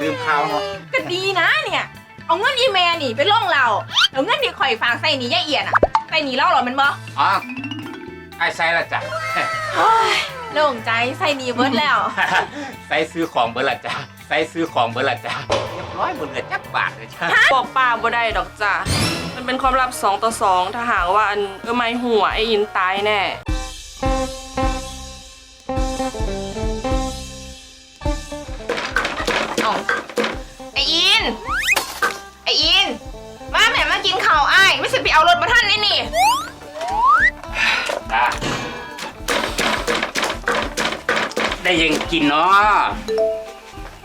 ลืมข้าวเนาะก็ดีนะเนี่ย เอาเงินอีแม่นี่ไปล่องเราเอาเงินที่ข่อยฝากใส่หนียายเอียนอะใส่หนีเล่าเหรอมันบ่อ๋อไอ้ไซละจ้ะเฮ้ยโล่งใจใส่หนีเบิดแล้ว ไซซื้อของเบอร์ละจ้ะไซซื้อของเบอร์ละจ้ะเรียบร้อยหมดเลยจักบาทเลยจ้ะบอกป้าบ่ได้ดอกจ้ะมันเป็นความลับสองต่อสองถ้าหากว่าอันเออไม่หัวไอ้อินตายแน่ ข้าวอ้ายไม่ใช่ไปเอารถมาท่านนี่นี่จ้ะได้ยังกินเนาะ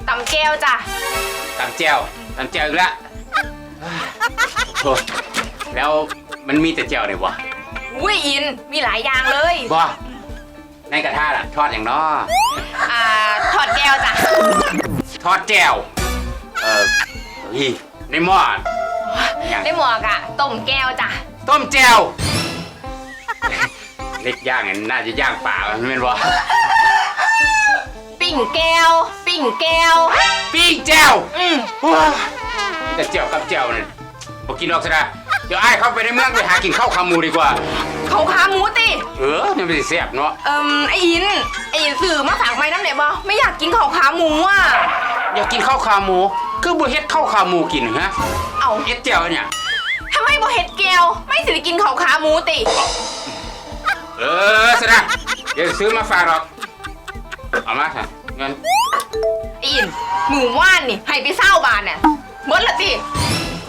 ตำแก้วจ้ะ ตำแจ่วตำแจ่วอีกแล้วโถ่แล้วมันมีแต่แจ่วเลยวะอุ้ยอิน มีหลายอย่างเลย บ่ในกระทะล่ะ ทอดอย่างเนาะอ่าทอดแก้วจ้ะ ทอดแจ่วเออเฮ้ยในหม้ออย่าง ได้หมวกอะต้มแก้วจ้ะต้มแจ่วเล็กย่างเนี่ยน่าจะย่างเปล่าไม่เป็นบ่ปิ่งแก้ว ปิ่งแก้ว ปิ้งแจ่วอืมว้าแต่แจ่วกับแจ่วเนี่ยบอกกินออกซะนะเดี๋ยวไอ้ายเข้าไปในเมืองไปหากินข้าวขาหมูดีกว่า เขาขาหมูติเออนี่มันสิแซ่บเนาะเอิ่มไออินไออินสื่อมาฝากไม้น้ำไหนบ่ไม่อยากกินเขาขาหมูอะ อยากกินข้าวขาหมู คือบ่เฮ็ดข้าวขาหมูกินฮะเอาเฮ็ดแจ่วเนี่ย ทำไมบ่เห็ดแก้วไม่สิได้กินเขาขาหมูติ เออซะนะเดี๋ยวซื้อมาฝากหรอก เอามาค่ะเงินไออินหมูว่านนี่ให้ไปเศร้าบานเนี่ยเบิดละติ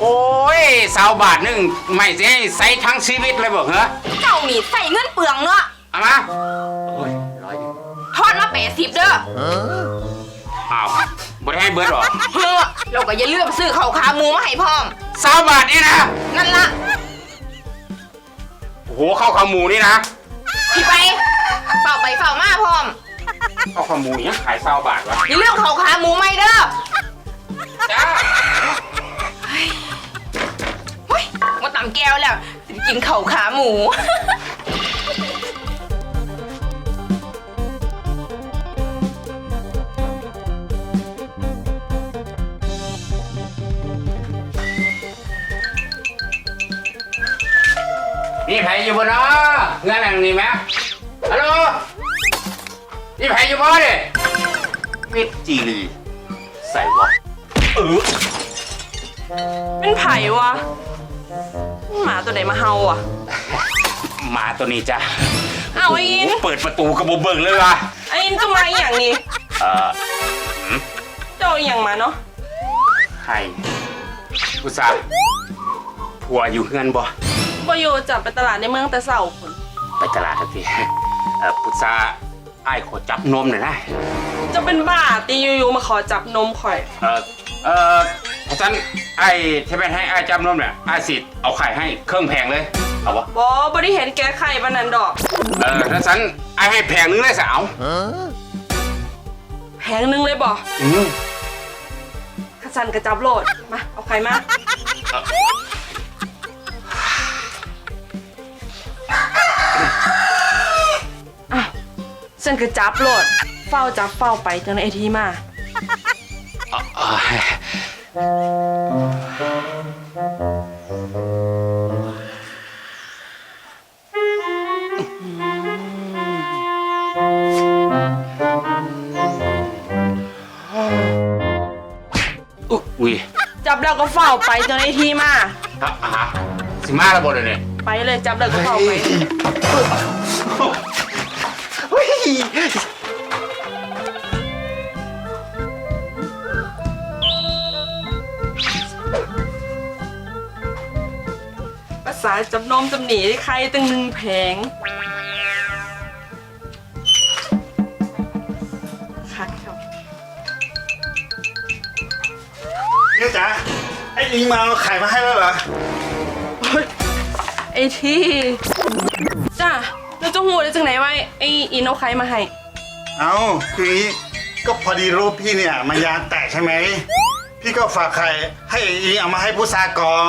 โอ้ยสาวบาทหนึงไม่สิให้ใส่ทั้งชีวิตเลยบอกเหรอเจ้านี่ใส่เงินเปลืองเนาะเอามาโอ้ยร้อยหนึ่งทอดมาแปดสิบเด้ออ้าว บ่ได้ให้เบิร์ดหรอเฮ้อเราก็อย่าลืมซื้อเขาขาหมูมาให้พร้อมสาวบาทนี่นะนั่นละโอ้โหข้าวขาหมูนี่นะพี่ไปเฝ้าไปเฝ้ามาพร้อมข้าวขาหมูเนี่ยขายสาวบาทวะอย่าลืมเขาขาหมูไม่เด้อจ้าเฮ้ยมาตำแก้วแล้วสิกินเขาขาหมู นี่ไผอยู่บนเนาะเงินหลังนี้ไหมฮัลโหลนี่ไผอยู่บ่ดิมิดจีรีใส่วะเออเป็นไผ่วะหมาตัวไหนมาเฮาอะ หมาตัวนี้จ้ะเอาไอ้อิน เปิดประตูกระโบเบิกเลยวะไอ้อินจะมาอหย่างนี้เออเจ้าอหย่างมาเนาะให้ผู้สาวผัวอยู่เฮือนบ่ บ่อยู่จับไปตลาดในเมืองแต่เสาผลไปตลาดทันทีเออผู้สาวไอ้ายขอจับนมหน่อยนะจะเป็นบ้าตีอยู่ๆมาขอจับนมข่อยเออเออเพราะฉะนั้นไอ้ที่เป็นให้ไอ้ายจับนมเนี่ยไอ้ายสิเอาไข่ให้เครื่องแพงเลยเอาวะบอบได้เห็นแกไข่ปานนันดอก เออถ้าฉันไอ้ายให้แพงนึงเลยสาวแพงหนึงเลยบ่อืมข้าสันกระจับโหลด มา เอาไข่มา อะฉันกระจับโหลด เฝ้าจับเฝ้าไปจนไอทีมาอะอะอุ๊ยอุ้ยจับแล้วก็เฝ้าไปจนไอทีมา อะอะฮะสิมาแล้วบ่เดี๋ยวนี้ ไปเลยจับแล้วก็เฝ้าไปเฮ้ยภาษาจับนมจำหนีใครตั้งหนึ่งแผงคักครับเนี่ยจ๋าไอ้ลิงมาเอาไข่มาให้แล้วเหรอ ไอที่จ้าแล้วจะหูได้จังไหนว่าไออินเอาใครมาให้ เอาคืออย่างนี้ก็พอดีรูปพี่เนี่ยมันยางแตกใช่ไหม พี่ก็ฝากไข่ให้ไอ้ลิงเอามาให้ผู้ซากอง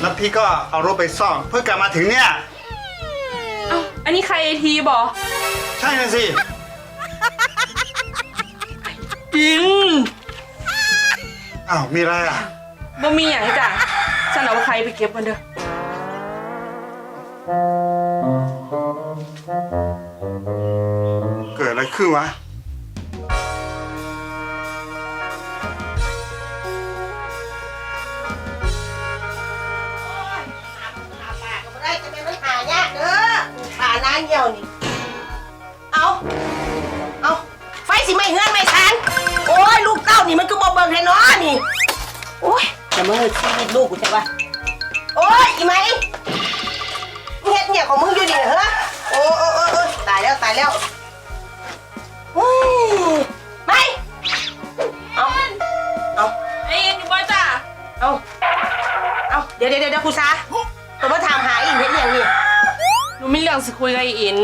แล้วพี่ก็เอารูปไปซ่อมเพื่อกลับมาถึงเนี่ย เอ้าอันนี้ใครไอทีบอใช่นะสิ อินอ้าวมีอะไรอะบ่มีหยังจ้ะฉันเอาใครไปเก็บมันเด้อ อะไรขึ้นวะได้จะเป็นปัญหาเด้อหานางเหี่ยวนี่ เอา เอา ไฟสิไม่เฮือนไม่ทันโอ้ย ลูกเต้านี่มันก็บ่เบิ่งให้น้อนี่ โอ้ยจะมือชีวิตลูกกูใช่ปะโอ้ย อีไหมมึงเฮ็ดเนี่ยของมึงอยู่นี่เหรอโอ้โอ้โอ้โอ้ยตายแล้ว ตายแล้ว เอาเดี๋ยวเดี๋ยวเดี๋ยวครูซาตัวมาถามหาอีกเฮ็ดอย่างนี้หนูมีเรื่องสิคุยกับไอ้อิน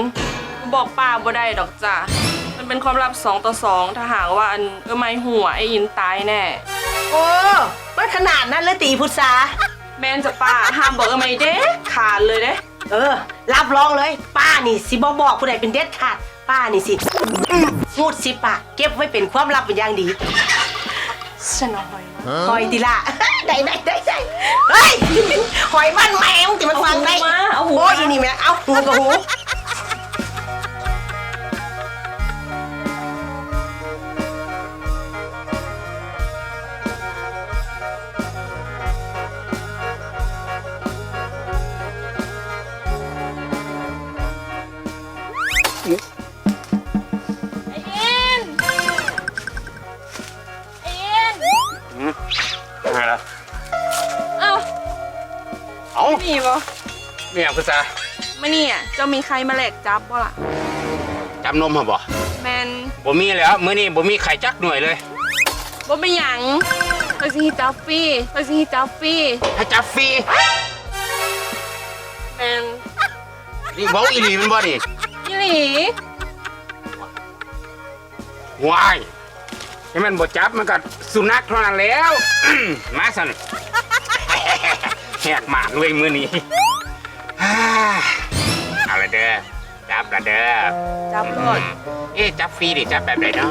หนูบอกป้าบ่ได้ดอกจ้ะมันเป็นความลับสองต่อสองถ้าหากว่าอันเออไม่หัวไอ้อินตายแน่ โอ้มันขนาดนั้นเลยตีพุทธาแม่นจะป้าห้ามบอกเออไม่เด้ขาดเลยเด้ เออ รับรองเลย ป้านี่สิบอบอกผู้ใดเป็นเด็ดขาด ป้านี่สิอื้องูดสิปากเก็บไว้เป็นความลับเป็นอย่างดี ฉันเอาหอยมาหอยติละได้ได้ได้ได้เฮ้ยหอยบ้านแมวติมันฟังได้เอาหูมาเอาหูมาโอ้ยอีนี่แม่เอาหูกับหู เมียคุณตามานี่อะเจ้ามีใครมาแหลกจับบ่ล่ะจำนมเหรอบ่แมนบ่มีแล้วมื้อนี้บ่มีไข่จักหน่วยเลยบ่เป็นหยังไปสิฮิจับฟรีไปสิฮิจับฟรีให้จับฟรีแมนนี่เว้าอีหลีแมันบ่นี่ยี่หลีวายให้มันบ่จับมันก็สุนัขเท่านั้นแล้ว มาสั่นแหกหมากเลยมื้อนี้ฮ่า เอาละเด้อจับละเด้อจับรถเอ๊ะจับฟรีดิจับแบบไหนเนาะ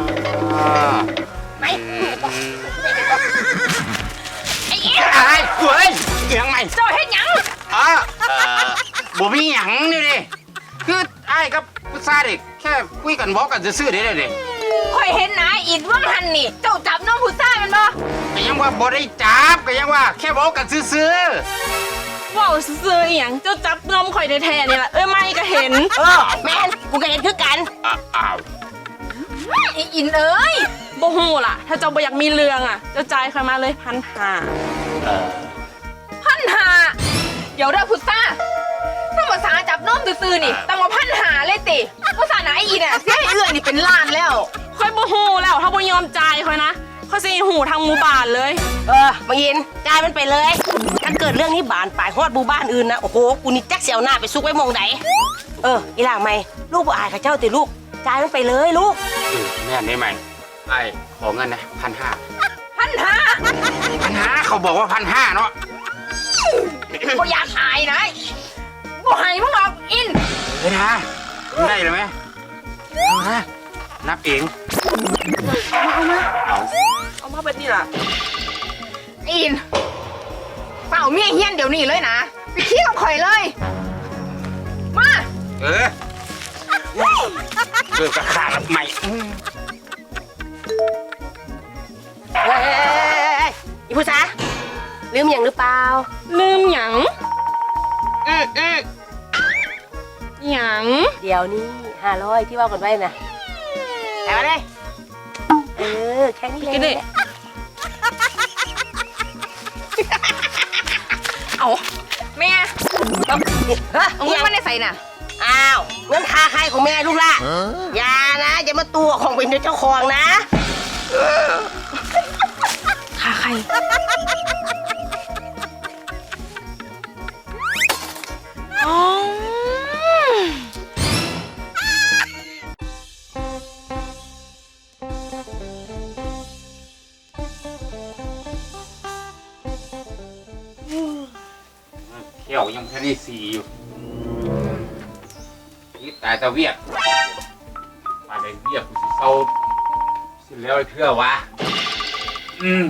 ไม่ไอ้เหี้ยไอ้เฮ้ยเอียงไหมเจ้าเฮ็ดหยังอะเอ่อบ่มีหยังนี่ดิคือไอ้ายกับผู้ชายเด็กแค่คุยกันบอกกันซื่อๆเด้เด้ข่อยเห็นนายอินว่างหันนี่ เจ้าจับน้องผู้ชายมันบ่ก็ยังว่าบ่ได้จับก็ยังว่า แค่บอกกันซื่อ ว้าวซื้อๆอีหยังเจ้าจับนมข่อยแท้ๆนี่ล่ะเอ้ยไม่ก็เห็น เออแม่นกูก็เห็นคือกันๆอะอ้าวไอ้อินเอ้ยบ่ฮู้ล่ะ ถ้าเจ้าบ่อยากมีเรื่องอะเจ้าจ่ายค่อยมาเลยพันห้าเออพันหาเดี๋ยวเด้อพุทธาถ้าภาษาจับน้องซื่อๆนี่ต้องมาพันหาเลยติภาษาไหนอินอะเสียให้เอื้อนี่เป็นล้านแล้วค่อยบ่ฮู้แล้วถ้าบ่ยอมจ่ายค่อยนะ ค่อยสิหูทางหมู่บ้านเลย เออมายินจ่ายมันไปเลยถ้าเกิดเรื่องนี้บานปลายฮอดบูบ้านอื่นนะ โอ้โหกูนี่จักเสียวหน้าไปซุกไว้หมองไหนเออ อีหล่างไม่ลูกบ่อายกับเจ้าติลูกจ่ายมันไปเลยลูกเออแม่นได้ไหมไอ้ขอเงินนะพันห้าพันหาพันห้าเขาบอกว่าพันห้าเนาะบ่อยากอายนะบ่ให้มึงหรอกอินเฮ้ยนะได้เลยไหมเอานะ นับเองเอาเอามาแบบนี้ล่ะอินเฝ้าเมียเฮียนเดี๋ยวนี้เลยนะไปเที่ยวข่อยเลย มาเออเกิดกับขาดแล้วใหม่เฮ้ยเฮ้ยเฮ้ยเฮ้ยอีผู้สาลืมอย่างหรือเปล่า ลืมหยังอืมอืมหยัง เดี๋ยวนี้ห้าร้อยที่ว่ากันไว้นะ แต่มาเลยเออแค่นี้กินเลดิยเอาแม่ต้องเฮ้ยเอาเงินมาในใส่น่ะ อ้าวเงินค่าใครของแม่ลูกล่ะอย่านะอย่ามาตัวของเป็นเจ้าของนะค่าใคร ที่ยวยังแค่ได้สี่อยู่นี่ตายตะเวียดมาได้เวียดกูสิเศร้าสิแล้วไอ้เทื่อวะ อืม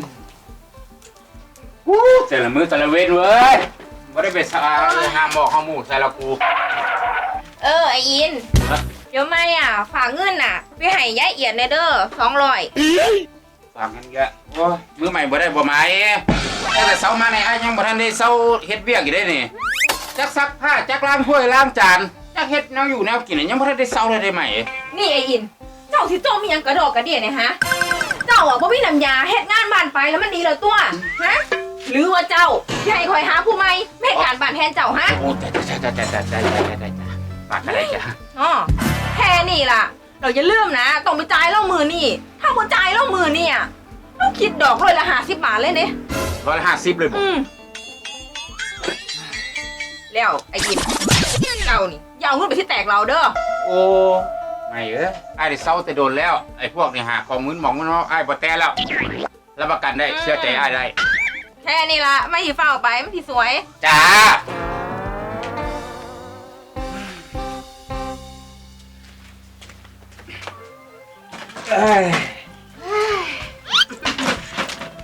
แต่ละมือแต่ละเวทเว้ยไม่ได้ไปสาหาหมอกข้าหมูใส่ละกูเออ ไออิน เดี๋ยวไม่อะ ฝากเงินน่ะ ไปให้ยายเอียดในเด้อสองร้อยฝากเงินเยอะโอ้ยมือใหม่บ่ได้บ่หมายตั้งแต่เช้ามาในไอ้ายยังบ่ทันได้เช้าเฮ็ดเวียกอยู่ได้นี่ จักซักผ้าจักล้างถ้วยล้างจานจักเฮ็ดแนวอยู่แนวกินน่ะยังบ่ทันได้เช้าเลยได้ไหมนี่ไออิน เจ้าที่โจมมีหยังกระดอกกระเดียเนี่ยฮะ เจ้าอะบ่มีน้ำยาเฮ็ดงานบ้านไปแล้วมันดีเหรอตัวฮะหรือว่าเจ้าที่ให้คอยหาผู้ใหม่ไม่ให้การบ้านแทนเจ้าฮะโอ้แต่แต่แต่แต่แต่แต่แต่แต่ฝากอะไรจ้ะอ๋อแค่นี้ล่ะ เราจะเลื่อมนะต้องไปจ่ายเล่ามือนี่ ถ้าบ่จ่ายเล่ามือนี่อะต้องคิดดอกร้อยละห้าสิบบาทเลยเนี่ยร้อยละห้าสิบเลยบ่อืม แล้วไอ้ยินเจ้านี่อย่าเอาเงินไปที่แตกเราเด้อโอ้ไม่เอ้ยไอ้ายได้เช้าแต่โดนแล้ว ไอ้พวกนี่หาของมึนหมองมันเนาะไอ้ายบ่แต่แล้วรับประกันได้เชื่อใจไอ้ายได้แค่นี้ละไม่หีเฝ้าไปไม่ทีสวย จ้า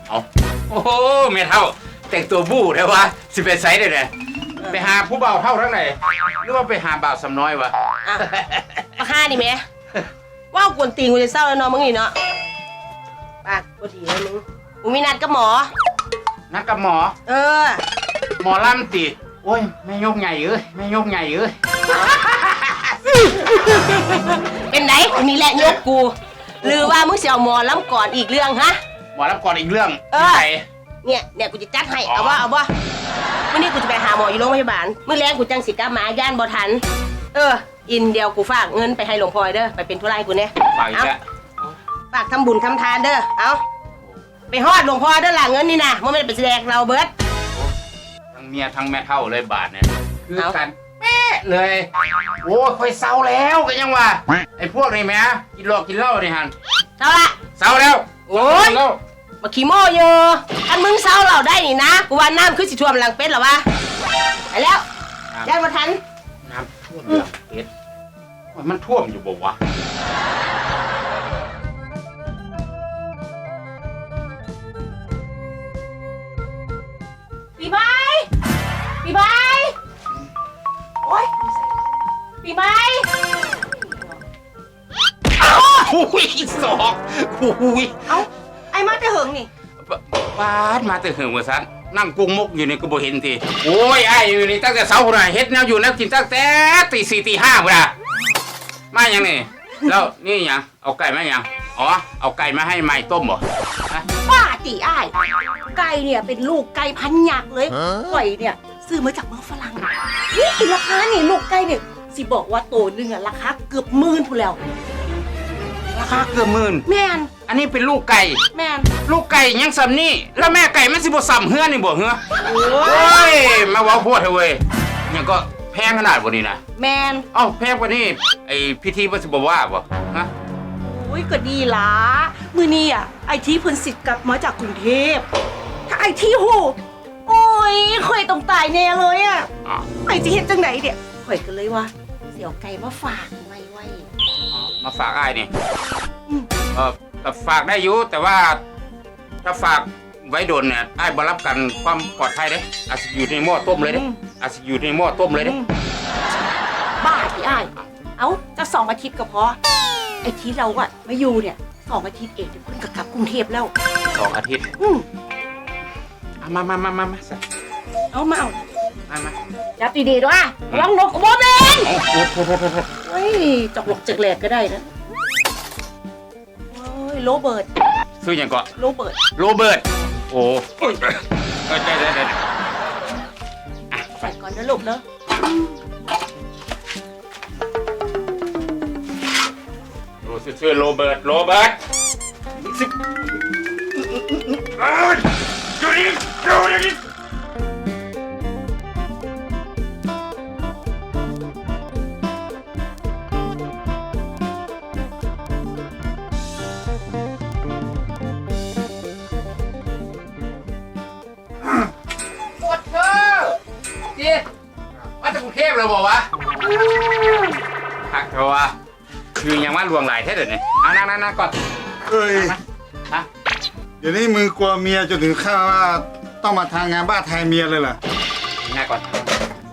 เอาโอ้โหเมทัลแต่งตัวบู้ได้วะสิไปไซด์ได้เลย ไปหาผู้บ่าวเท่าทั้งไหนหรือว่าไปหาบ่าวสำน้อยวะ อะ มาฆ่านี่แม่ว่าวกวนตีนกูจะเศร้าแล้วเนาะมึงนี่เนาะปากกูดีแล้วมึงมึงมีนัดกับหมอ นัดกับหมอ เออ หมอลำติ โอ้ยแม่ยกใหญ่เอ้ยแม่ยกใหญ่เอ้ยเป็นไหนนี่แหละยกกู หรือว่ามึงเสียวหมอล้ำก่อนอีกเรื่องฮะ หมอลำก่อนอีกเรื่องเออ ที่ไหนเนี่ยเนี่ยกูจะจัดให้อ๋อเอาว่าเอาว่า วันนี้กูจะไปหาหมออยู่โรงพยาบาลมื้อแรงกูจังสิกลับมาย่านบ่ทัน เออ อินเดียวกูฝากเงินไปให้หลวงพ่อเด้อไปเป็นธุระให้กูเนี่ยฝากอีกแล้วฝากทำบุญทำทานเด้อเอาไปฮอดหลวงพ่อเด้อล่ะเงินนี่นะมันไม่ได้ไปแสดงเราเบิดทั้งเมียทั้งแม่เท่าเลยบาทเนี่ยคือเอากันแม่เลย โอ้ยค่อยเศร้าแล้วก็ยังว่าไอ้พวกนี่แม่กินเหล้ากินเหล้านี่ฮันเท่าละเศร้าแล้วโอ้ยกินเหล้า มาขี้โม่เยอะอันมึงเศร้าเราได้นี่นะกูว่าน้ำคือสิท่วมหลังเป็ดเหรอวะไปแล้วย่านบ่ทันน้ำท่วมหลังเป็ดโอ้ยมันท่วมอยู่บ่วะปีใบปีใบโอ๊ยปีใบอุ้ยสอกอุ้ยเอ้าไอ้มาแต่เหิงนี่ บาดมาแต่เหิงว่าซันนั่งกุ้งมกอยู่นี่ก็บ่เห็นทีโอ้ยไอ้อยู่นี่ตั้งแต่เช้าพุ่นน่ะเฮ็ดแนวอยู่แนวกินตั้งแต่ตีสี่ตีห้าพุ่นน่ะมาหยังนี่แล้วนี่หยังเอาไก่มาหยังอ๋อเอาไก่มาให้ไม้ต้มบ่ฮะป้าตีอ้ายไก่เนี่ยเป็นลูกไก่พันหยักเลยไก่เนี่ย ซื้อมาจากเมืองฝรั่งนี่ราคานี่ลูกไก่เนี่ยสิบอกว่าโตหนึงอะราคาเกือบหมื่นพูนแล้ว ราคาเกือบหมื่นแมน อันนี้เป็นลูกไก่ แมนลูกไก่ยังสำนี่แล้วแม่ไก่มันสิบ่ซ้ำเฮือนี่บ่เฮือโอ้โอ้ยมาเว้าพูดเถอะเว้ยยังก็แพงขนาดบ่นี่นะแมนเอ้าแพงกว่านี้ไอ้พิธีบ่สิบ่ว่าบ่ฮะโอ้ยก็ดีละมือนี้อะไอที่เพิ่นสิทธิ์กลับมาจากกรุงเทพถ้าไอที่โหโอ้ยเคยต้องตายแน่เลยอะอ๋อไอจะเห็นจังไหนเนี่ยข่อยก็เลยว่าเสี่ยวไก่มาฝากไว้ไว้ มาฝากอ้ายนี่อืม เออ ก็ฝากได้อยู่แต่ว่าถ้าฝากไว้โดนเนี่ยอ้ายบ่รับกันความปลอดภัยเด้อาจสิอยู่ในหม้อต้มเลยเด้อาจสิอยู่ในหม้อต้มเลยเด้บ้าที่อ้ายเอ้าจะสองอาทิตย์ก็พอไอที่เราอะมาอยู่เนี่ยสองอาทิตย์เองเดี๋ยวเพิ่นก็กลับกรุงเทพแล้วสองอาทิตย์อืมเอามามามามามาซะเอามาเอามามาจับดีๆด้วยระวังนกกระโบเบนโอ้โหโอ้โหโอ้โหเฮ้ยจอกหลกจักแหลกก็ได้นะ โอ้ยโรเบิร์ตซื้อหยังก็โรเบิร์ตโรเบิร์ตโอ้เออได้ได้ได้อะไปไปก่อนนะลูกเนอะรู้สึกชื่อโรเบิร์ตโรเบิร์ตสิบเอ้ยอยู่นี่อยู่นี่ ทพเลยบอกวะหักเธอวะคือยังว่าลวงหลายแท้เดี๋ยวนี้เอานั่งนั่งนั่งก่อนเอ้ยฮะเดี๋ยวนี้มึงกลัวเมียจนถึงขั้นว่าต้องมาทางงานบ้านแทนเมียเลยเหรอง่ายก่อน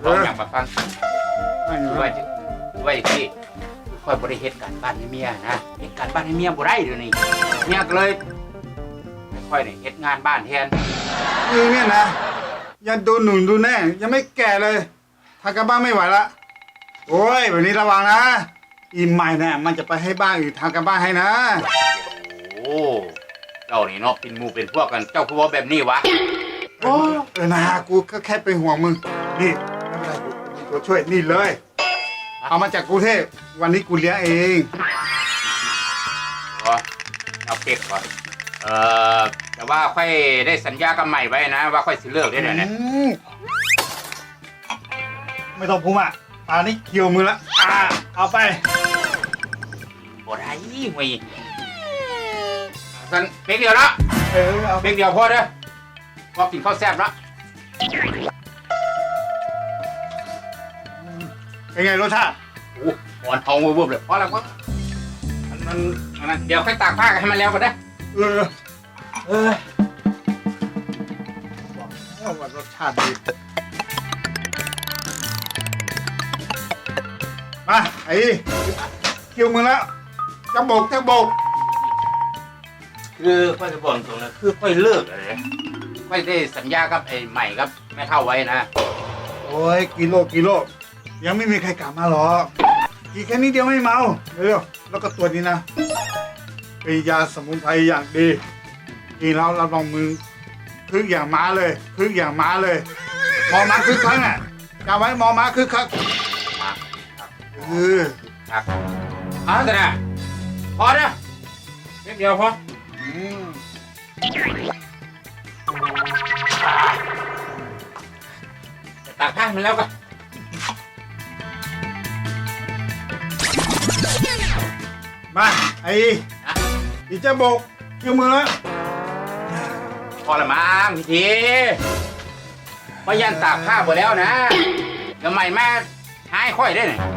ลองอย่างมาฟังไม่คือรู้ว่าจะคือว่าอย่างที่ค่อยบริเหตุการบ้านให้เมียนะเหตุการบ้านให้เมียบ่ได้เดี๋ยวนี้เมียก็เลยค่อยเนี่ยเฮ็ดงานบ้านแทนมึงเนี่ยนะยังดูหนุนดูแน่ยังไม่แก่เลย ทางการบ้านไม่ไหวละ โอ้ยแบบนี้ระวังนะ อีใหม่เนี่ยมันจะไปให้บ้านอื่นทางการบ้านให้นะ โอ้เจ้านี่เนาะเป็นหมู่เป็นพวกกันเจ้าคือว่าแบบนี้วะเออเออนะกูก็แค่เป็นห่วงมึง นี่ไม่เป็นไรกูมีตัวช่วยนี่เลย เอามาจากกรุงเทพวันนี้กูเลี้ยงเองอ๋อเอาเก็บก่อนเอ่อแต่ว่าค่อยได้สัญญากับใหม่ไว้นะ ว่าค่อยสิเลิกได้เดี๋ยวนี้อืม ไม่ต้องพูดอะป่านนี้เกี่ยวมือละอ่าเอาไปบ่ได้เว้ยสันเพียงเดียวเนาะเออเอาเพียงเดียวพอเด้อพอกินข้าวแซ่บแล้วเป็นไงรสชาติโอ้หอนทองวุบๆเลยพอแล้วพอมันมันอันนั้นเดี๋ยวค่อยตากผ้ากันให้มันแล้วก็ได้เออเออบอกแล้วว่ารสชาติดี ไอ้เกี่ยวมือแล้วจะโบกจะโบกคือค่อยจะบอกตรงนะคือค่อยเลิกเลยค่อยได้สัญญากับไอ้ใหม่กับแม่เท่าไว้นะ โอ้ยกิโลกิโล ยังไม่มีใครกลับมาหรอกกินแค่นี้เดียวไม่เมาเร็วๆแล้วก็ตัวนี้นะเป็นยาสมุนไพรอย่างดีกินแล้วรับรองมึงคึกอย่างม้าเลยคึกอย่างม้าเลยมอม้าคึกครั้งอะจำไว้มอม้าคึกครั้งมา ครับเออครับเอาแต่นะพอเด้อเพียงเดียวพออืมจะตากผ้ามันแล้วก็มาไอ้อีเจ้าโบกเกี่ยวมือแล้วพอละมั้งพี่ทีพยันตากผ้าหมดแล้วนะเดี๋ยวใหม่แม่หายค่อยได้หน่อย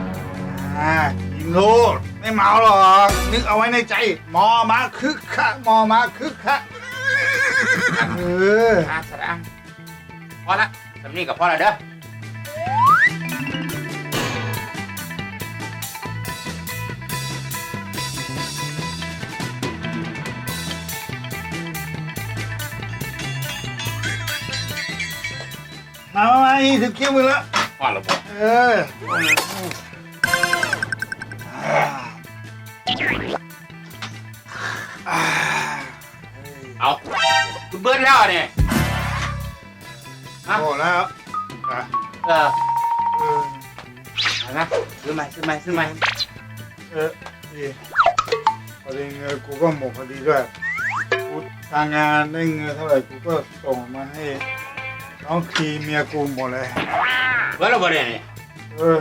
อ่ากินโลดไม่เมาหรอกนึกเอาไว้ในใจ มอม้าคึกคักมอม้าคึกคักเอออะสระพอละสำนีกับพอละเด้อมามามาอีถึงเคี้ยวมือแล้วพอละบ่เอออ่ เบิร์ดแล้วเนี่ยโอ้แล้วอะเออเออเอานะซื้อใหม่ซื้อใหม่ซื้อใหม่เออดีพอดีเงินกูก็หมดพอดีด้วยกูทางงานได้เงินเท่าไหร่กูก็ส่งมาให้น้องคีเมียกูหมดเลยเบิร์ดแล้วบ่เนี่ยนี่เออ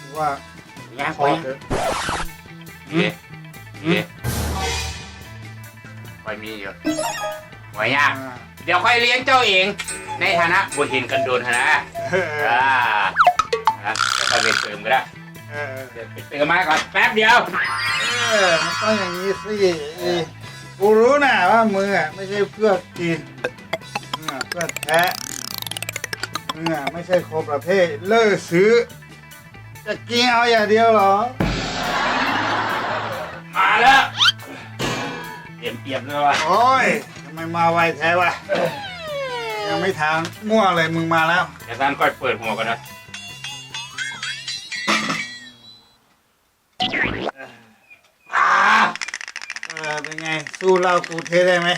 กูว่าย่างพพออเถอะเอ๊ะเอ๊ะ ค่อยมีอยู่ไว้ยากอ่าเดี๋ยวค่อยเลี้ยงเจ้าเอง ในฐานะบุเห็นกันโดนฐานะเอออ่านะเดี๋ยวค่อยไปเติมก็ได้เออเดี๋ยวไปเติมมาก่อนแป๊บเดียว เออมันต้องอย่างนี้สิเออกูรู้นะว่ามึงอะไม่ใช่เพื่อกินมึงอะเพื่อแท้มึงอะไม่ใช่คนประเภทเลิกซื้อ จะกินเอาอย่างเดียวเหรอ มาแล้ว เตรียมเตรียมเลยว่ะโอ้ยทำไมมาไวแท้วะยังไม่ทางมั่วเลยมึงมาแล้ว เดี๋ยวท่านค่อยเปิดหัวกันนะอ่าเออเป็นไงสู้เหล่ากูเทได้ไหม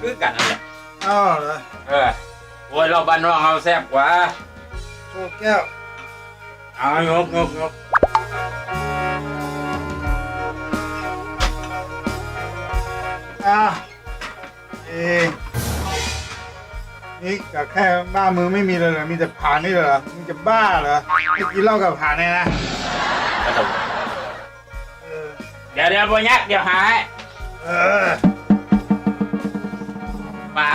คือกันนั่นแหละอ้าวเหรอเออโอ้ยเราบ้านน้องเอาแซ่บกว่าโชว์แก้วเอายกยกยก อะเองนี่กับแค่บ้ามือไม่มีเลยเหรอมีแต่ผ่านนี่เหรอมึงจะบ้าเหรอไม่กินเหล้ากับผ่านเนี่ยนะกระโดดเออเดี๋ยวเดี๋ยวบนยักเดี๋ยวหายเออปลา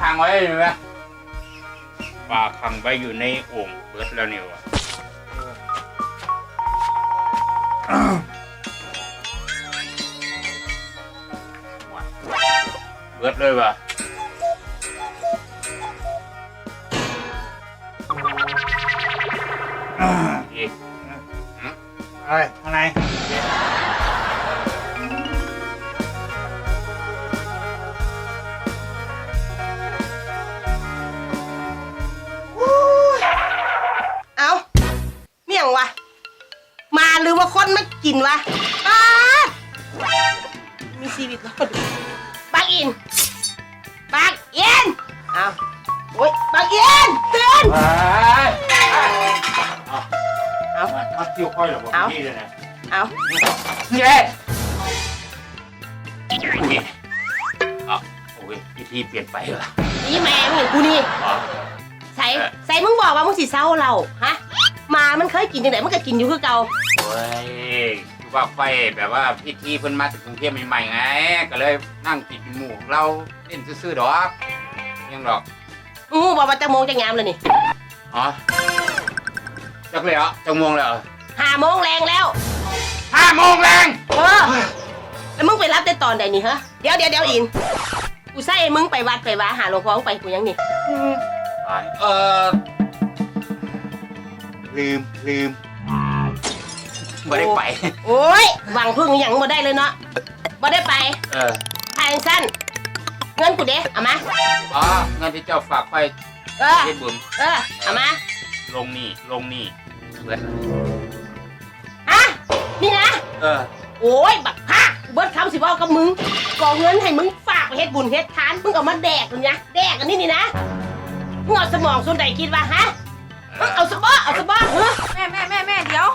ขังไว้เลยไหมปลาขังไว้อยู่ในโอ่งเบิดแล้วนี่วะ เบิดเลยว่ะอ่าอีก อะไร อุ้ยอะโอ้ยพิธีเปลี่ยนไปเหรออีแม่มึงเห็นกูนี่อ๋อ ใส่ใส่มึงบอกว่ามึงสิเศร้าเราฮะหมามันเคยกินยังไงมันก็กินอยู่คือเก่าโอ้ยคือว่าไฟแบบว่าพิธีเพิ่นมาจากกรุงเทพใหม่ๆไง ก็เลยนั่งกินหมูของเราเล่นซื่อๆดอกยังดอก อู้บอกว่าจะโมงจะงามเลยนี่อ๋อจักเลยเหรอจังโมงเลยเหรอห้าโมงแรงแล้วห้าโมงแรง เออ แล้วมึงไปรับได้ตอนใดนี่ฮะเดี๋ยวเดี๋ยวเดี๋ยวอินกูใส่มึงไปวัดไปว่าหาหลวงพ่อมึงไปกูยังนี่เออลืมลืมไม่ได้ไป โอ้ยหวังพึ่งยังบ่ได้เลยเนาะบ่ได้ไปเออทางสั้นเงินกูเด้เอามาอ๋อเงินที่เจ้าฝากไปเออเฮ็ดบุญเออเอามาลงนี่ลงนี่เบิดฮะนี่นะ เออ โอ้ยบักฮะกูเบิดคำสิบอกกับมึงกอเงินให้มึงฝากไปเฮ็ดบุญเฮ็ดทานมึงเอามาแดกเลยนะแดกอันนี้นี่นะมึงเอาสมองส่วนใดคิดว่าฮะมึงเอาสมองเอาสมองเฮ้อแม่แม่แม่แม่เดี๋ยว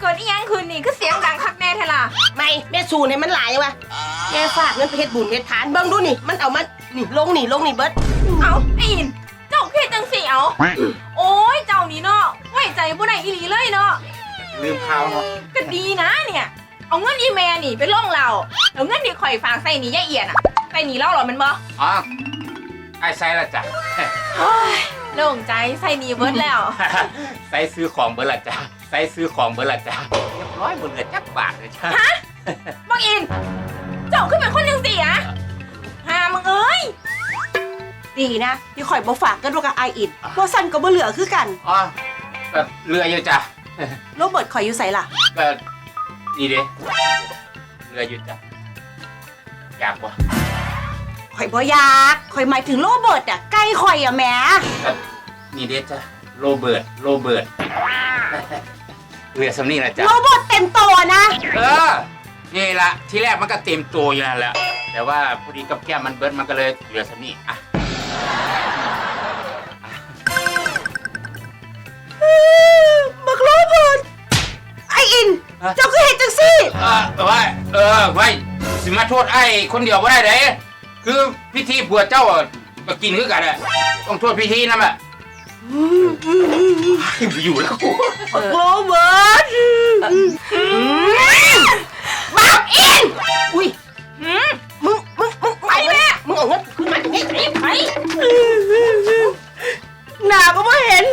เกิดอีหยังคืนนี่คือเสียงดังคักแน่เทล่ะไม่แม่สูนให้มันหลายยังวะแม่ฝากเงินไปเฮ็ดบุญเฮ็ดทานเบิ่งดูนี่ มันเอามานี่ลงนี่ลงนี่เบิดเอาไอ้อินเจ้าคือจังสิเอา โอ้ยเจ้านี่เนาะไว้ใจบ่ได้อีหลีเลยเนาะลืมข่าวเนาะก็ดีนะเนี่ย เอาเงินอีแม่นี่ไปล่องเราแล้วเงินที่ข่อยฝากใส่หนียายเอียนอะใส่หนีเล่าเหรอแมันบ่อ๋อไอ้ไซละจ้ะโอ้ยโล่งใจใส่หนีเบิดแล้ว ไซซื้อของเบอร์ละจ้ะไซซื้อของเบอร์ละจ้ะเรียบร้อยหมดเลยจักบาทเลยจ้ะบักอิน เจ้าขึ้นเป็นคนจังสิอะหามึงเอ้ย ดีนะที่ข่อยบ่ฝากกันว่ากับไออินเพราะสันก็บ่เหลือคือกันอ๋อก็เรืออยู่จ้ะโรเบิร์ตข่อยอยู่ไสล่ะ ก็ นี่เด้เรืออยู่จ้ะอยากวะข่อยบ่อยากข่อยหมายถึงโรเบิร์ตอะใกล้ข่อยอะแหมก็นี่เด้จ้ะโรเบิร์ตโรเบิร์ตเรือสำนีละจ้ะโรเบิร์ตเต็มตัวนะ เออนี่ละที่แรกมันก็เต็มตัวอยู่นั่นแหละแต่ว่าพอดีกับแก้มมันเบิร์ดมันก็เลยเหลือสำนี่อะบักโรเบิร์ตไออินฮะ เจ้าก็เห็นจังซี่ เออว่าเออไว้สิมาโทษไอ้คนเดียวบ่ได้เด้คือพิธีผัวเจ้าก็กินคือกันอะต้องโทษพิธีนั่นแหละอยู่แล้วกูโกรเบิร์ดบักอินอุ้ยมึง มึง มึงไปแม่มึงเอางัดขึ้นมาตรงนี้ไปไปหนาก็ไม่เห็น